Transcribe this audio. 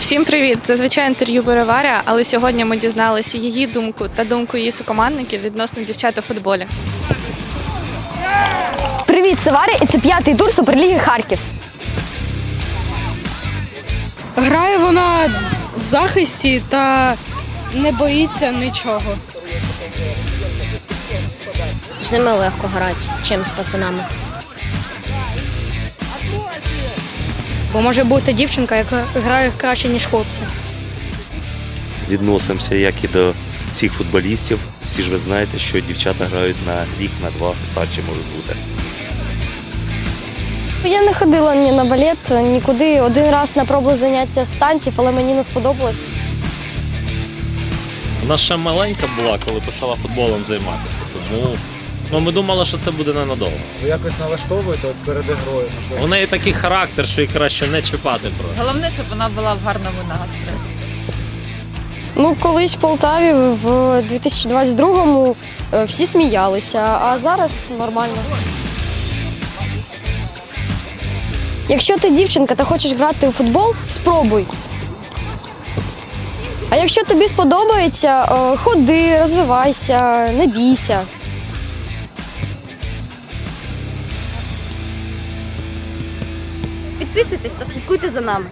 Всім привіт! Зазвичай інтерв'ю бере Варя, але сьогодні ми дізналися її думку та думку її сукомандників відносно дівчат у футболі. Привіт, це Варя, і це п'ятий тур Суперліги Харків. Грає вона в захисті та не боїться нічого. З ними легко грати, чим з пацанами. Бо може бути дівчинка, яка грає краще, ніж хлопці. відносимося як і до всіх футболістів. Всі ж ви знаєте, що дівчата грають на рік, на два старші можуть бути. Я не ходила ні на балет, нікуди. Один раз на пробли заняття з танців, але мені не сподобалось. Вона ще маленька була, коли почала футболом займатися. Тому ну, ми думали, що це буде ненадовго. Ви якось налаштовуєте от перед грою, можливо. У неї такий характер, що її краще не чіпати просто. Головне, щоб вона була в гарному настрої. Ну, колись в Полтаві в 2022-му е, всі сміялися, а зараз нормально. Якщо ти дівчинка та хочеш грати у футбол, спробуй. А якщо тобі сподобається, е, ходи, розвивайся, не бійся. Підписуйтесь та слідкуйте за нами.